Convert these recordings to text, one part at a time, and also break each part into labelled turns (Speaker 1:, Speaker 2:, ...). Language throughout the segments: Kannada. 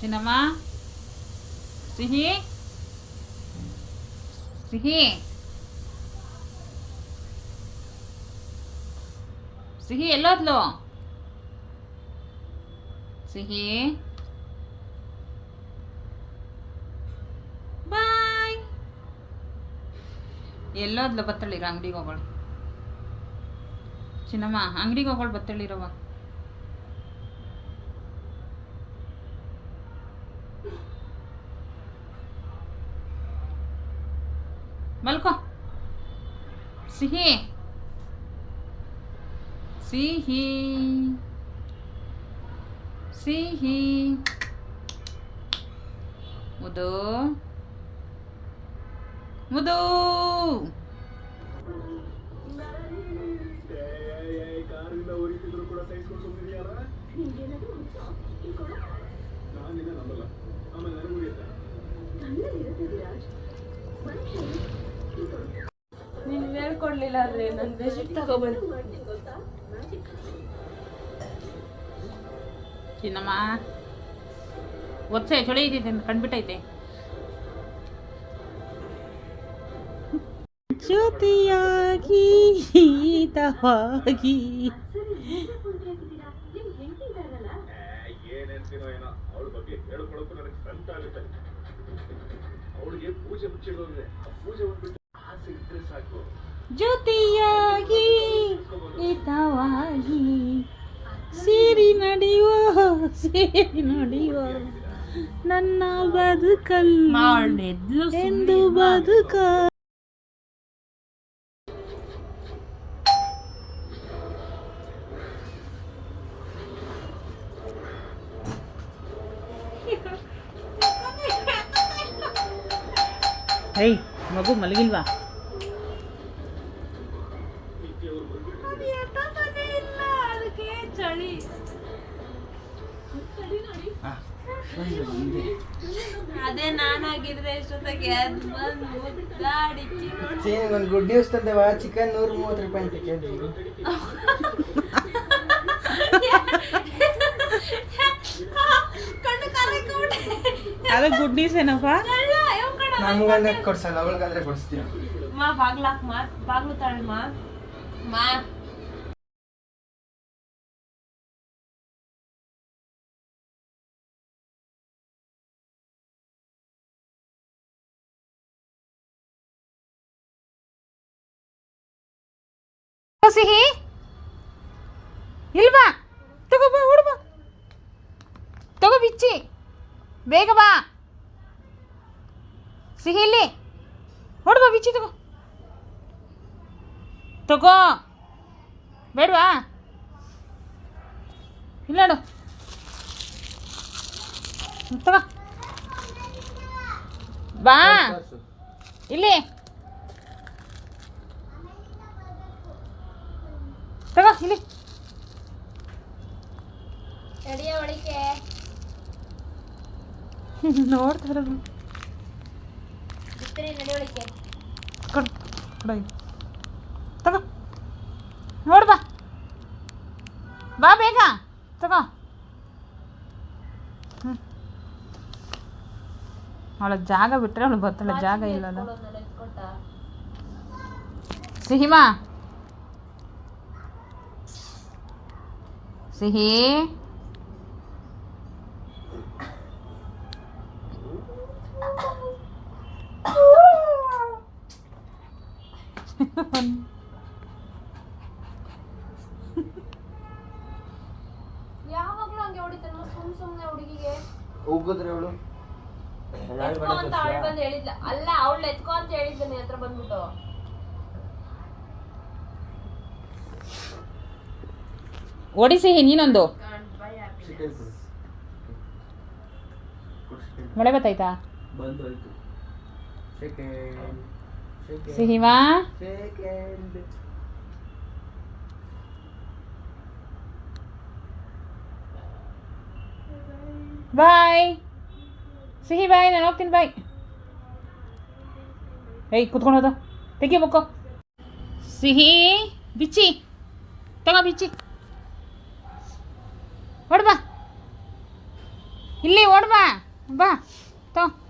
Speaker 1: ಚಿನ್ನಮ್ಮ ಸಿಹಿ ಸಿಹಿ ಸಿಹಿ ಎಲ್ಲೋದ್ಲು ಸಿಹಿ ಬಾಯ್ ಎಲ್ಲೋದ್ಲು ಬತ್ತಳಿರ ಅಂಗಡಿಗೆ ಹೋಗೋಳು ಚಿನ್ನಮ್ಮ ಅಂಗಡಿಗೆ ಹೋಗೋಳು ಬತ್ತಳಿರವ ಮಲ್ಕೋ ಸಿಹಿ ಸಿಹಿ ಸಿಹಿ ಮುದು ಮುದು
Speaker 2: ಕಾರಿಂದ ಹೊರಿತಿದ್ರು ಕೂಡ ನೀನು
Speaker 3: ಹೇಳ್ಕೊಡ್ಲಿಲ್ಲ ಅಂದ್ರೆ ನಾನು ಬೆಡ್ಶೀಟ್ ತಗೊಬಂದು
Speaker 1: ಚಿನ್ನಮ್ಮ. ಒತ್ಸೆ ಚಳಿ ಇದೆ ಅಂತ ಕಂಡ್ಬಿಟ್ಟೈತೆ. ಜ್ಯೋತಿಯಾಗಿ
Speaker 2: ಆಗುತ್ತೆ. ಅವಳಿಗೆ ಪೂಜೆ ಮುಚ್ಚಿರೋದ್ರೆ ಆ ಪೂಜೆ ಬಂದ್ಬಿಟ್ಟು ಆಸೆ ಇದ್ರೆ ಸಾಕು.
Speaker 1: ಜ್ಯೋತಿಯಾಗಿ ಹಿತವಾಗಿ ಸೇರಿ ನಡೆಯುವ ಸೇರಿ ನಡೆಯುವ ನನ್ನ ಬದುಕಲ್ಲಿ ಎಂದು ಬದುಕ. ಐ ಮಗು ಮಲಗಿಲ್ವಾ?
Speaker 3: ಚಳಿ. ಅದೇ ನಾನಾಗಿದ್ರೆ ಎಷ್ಟೊತ್ತಿಗೆ ಅದು ಬಂದು ಮುದ್ದಾಡಿ
Speaker 4: ಒಂದು ಗುಡ್ ನ್ಯೂಸ್ ತಂದೆವಾ? ಚಿಕನ್ ನೂರ ಮೂವತ್ತು ರೂಪಾಯಿ ಅಂತ ಕೇಳಿ
Speaker 3: ಕಣ್ಣು ಕರಕೊಂಡೆ
Speaker 1: ಅದು ಗುಡ್ ನ್ಯೂಸ್ ಏನಪ್ಪ?
Speaker 4: ನಮ್ಗಂದ್ರೆ ಕೊಡ್ಸಲ್ಲ ಅವಳಿಗಾದ್ರೆ ಕೊಡಿಸ್ತೀವಿ
Speaker 3: ಮಾ ಬಾಗ್ಲಾಕ್ ಮಾ ಬಾಗ್ಲು ತಾಳೆ ಮಾ ಮಾ
Speaker 1: ಸಿಹಿ ಇಲ್ವಾ? ತಗೋ ಬಾ, ಓಡು ಬಾ. ತಗೋ ಬಿಚ್ಚಿ. ಬೇಗ ಬಾ. ಸಿಹಿ ಇಲ್ಲಿ. ಓಡು ಬಾ, ಬಿಚ್ಚಿ ತಗೋ. ತಗೋ. ಬೇಡವಾ? ಇಲ್ಲ ನೋಡು. ತಗೋ. ಬಾ. ಇಲ್ಲಿ. ತಗೋ ಇಲ್ಲಿ.
Speaker 3: ನೋಡ್ತಾರ
Speaker 1: ಕೊಡ ಅವಳ ಜಾಗ ಬಿಟ್ಟರೆ ಅವಳು ಬರ್ತಾಳೆ ಜಾಗ ಇಲ್ಲಲ್ಲ
Speaker 3: ಎತ್ಕೊಟ್ಟ
Speaker 1: ಸಿಹಿಮಾ ಸಿಹಿ
Speaker 3: ಯಾವಾಗ್ಲೂ ಹಂಗೆ ಹೊಡಿತಾನ ಸುಮ್ ಸುಮ್ನೆ ಹುಡುಗಿಗೆ
Speaker 4: ಹೋಗಿದ್ರೆ ಅವಳು
Speaker 3: ಎತ್ಕೋ ಅಂತ ಅವಳು ಬಂದು ಹೇಳಿದ್ಲ ಅಲ್ಲ ಅವಳು ಎತ್ಕೋ ಅಂತ ಹೇಳಿದ್ದೆ ನಿನ್ ಹತ್ರ ಬಂದ್ಬಿಟ್ಟು.
Speaker 1: ಓಡಿಸಿ ನೀನೊಂದು. ಮಳೆ ಬತ್ತಾಯ್ತಾ? ಸಿಹಿಮಾ ಬಾಯ್. ಸಿಹಿ ಬಾಯ್, ನಾನು ಹೋಗ್ತೀನಿ, ಬಾಯ್. ಏಯ್ ಕುತ್ಕೊಂಡು ಹೋದ. ತೆಗಿ ಸಿಹಿ ಬಿಚ್ಚಿ. ತಗೋ ಬಿಚ್ಚಿ. ಓಡ್ಬಾ ಇಲ್ಲಿ ಓಡ್ಬಾ ಬಾ. ಬಾ.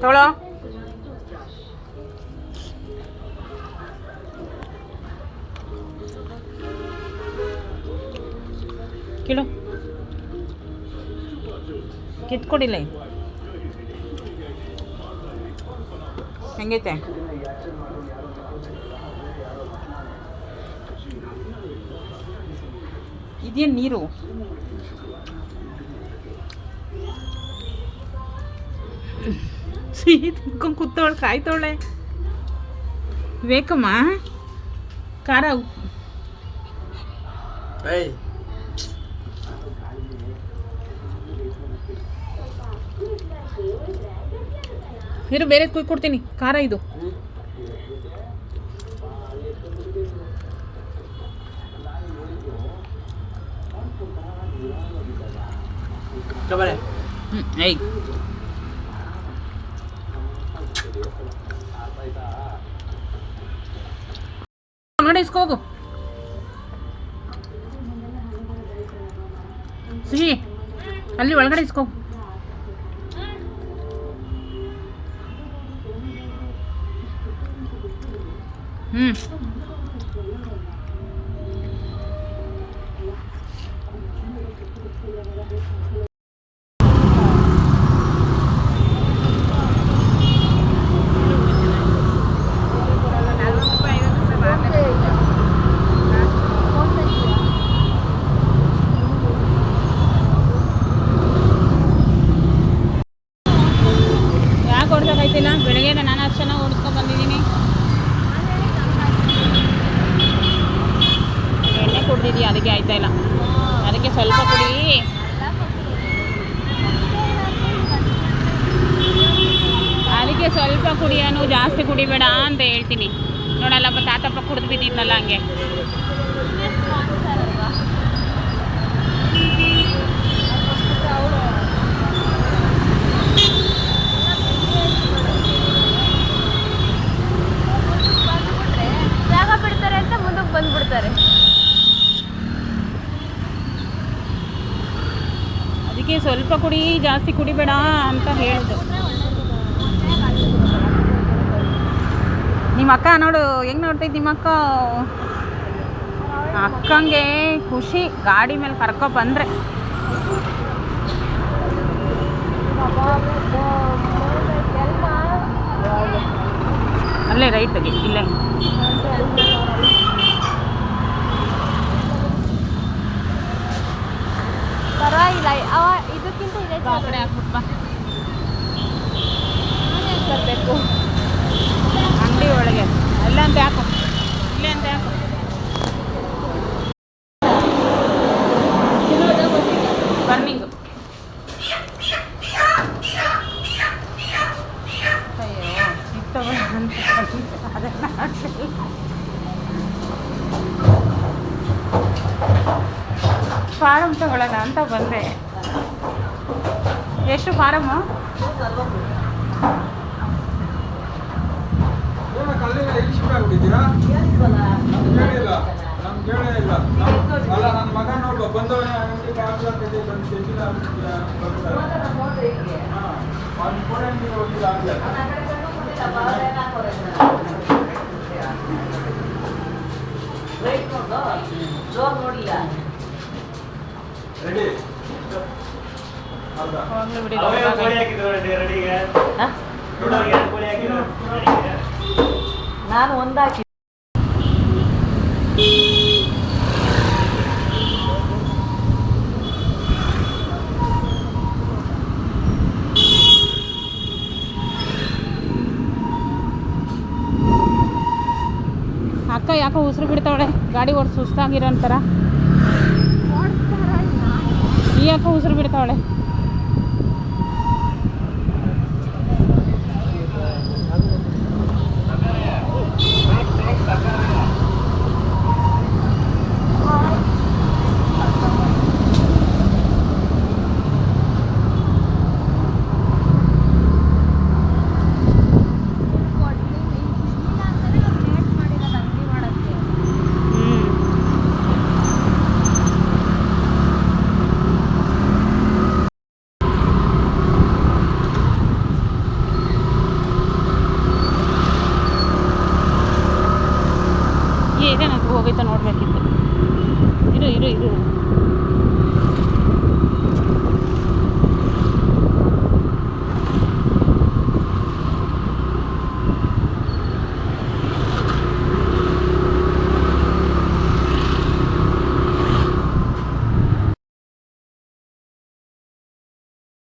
Speaker 5: Toothbrush.
Speaker 1: ಕೇಳು. ಕಿತ್ಕೊಡಿಲ್ಲ. ಹೆಂಗೈತೆ? ಇದೇನು ನೀರು. ಸಿಹಿ ತಿನ್ಕೊಂಡು ಕೂತವಳು ಕಾಯ್ತವಳೆ ಬೇಕಮ್ಮ. ಖಾರ ಇರು ಬೇರೆ ಕುಯ್ ಕೊಡ್ತೀನಿ. ಖಾರ ಇದು. ಹ್ಞೂ ಏಯ್. ಒಳಗಡೆ ಇಸ್ಕೊ ಹೋಗು ಸಿಹಿ ಅಲ್ಲಿ ಒಳಗಡೆ ಇಸ್ಕೊ ಹೋಗು. ಹ್ಞೂ ಎಣ್ಣೆ ಕುಡ್ದಿದ್ದೀಯ ಅದಕ್ಕೆ ಆಯ್ತಾ ಇಲ್ಲ. ಅದಕ್ಕೆ ಸ್ವಲ್ಪ ಕುಡಿ. ಅದಕ್ಕೆ ಸ್ವಲ್ಪ ಕುಡಿಯೋನು, ಜಾಸ್ತಿ ಕುಡಿಬೇಡ ಅಂತ ಹೇಳ್ತೀನಿ. ನೋಡಲ್ಲಪ್ಪ, ತಾತಪ್ಪ ಕುಡಿದು ಬಿದ್ದಿದ್ನಲ್ಲ ಹಂಗೆ. ಸ್ವಲ್ಪ ಕುಡಿ, ಜಾಸ್ತಿ ಕುಡಿಬೇಡ ಅಂತ ಹೇಳಿದ್ರು ನಿಮ್ಮ ಅಕ್ಕ ನೋಡು, ಹೆಂಗೆ ನೋಡ್ತೈತಿ ನಿಮ್ಮ ಅಕ್ಕ? ಅಕ್ಕಂಗೆ ಖುಷಿ, ಗಾಡಿ ಮೇಲೆ ಕರ್ಕೊ ಬಂದರೆ. ಅಲ್ಲೇ ರೈಟ್ ರೈಟ್ಗೆ ಇಲ್ಲೇ.
Speaker 3: ಪರವಾಗಿಲ್ಲ ಅವ ಇದಕ್ಕಿಂತ ಇದೆ ಬರಬೇಕು?
Speaker 1: ಅಂಗಡಿ ಒಳಗೆ. ಅಲ್ಲ ಅಂತ ಯಾಕೋ? ಇಲ್ಲೇ ಅಂತ ಯಾಕೋ? ಬರ್ನಿಂಗು. ಅಯ್ಯೋ ಅಂತ ಅದನ್ನ ಫಾರಮ್ ತಗೊಳ್ಳೋಣ ಅಂತ ಬಂದೆ. ಎಷ್ಟು ಫಾರಮ್ಮು
Speaker 6: ಕಲ್ಲಿನ ಇಲ್ಲಿ.
Speaker 7: ನಾನು ಒಂದಾಕಿ
Speaker 1: ಅಕ್ಕ ಯಾಕೋ ಉಸಿರು ಬಿಡ್ತಾವಳೆ? ಗಾಡಿ ಓಡಿಸಿ ಸುಸ್ತಾಗಿರೋ ಈ ಅಕ್ಕ ಉಸಿರು ಬಿಡ್ತಾವಳೆ ಹ್ಞೂ ಹೋಗೈತೆ ನೋಡಬೇಕಿತ್ತು. ಇರು ಇರು ಇರು.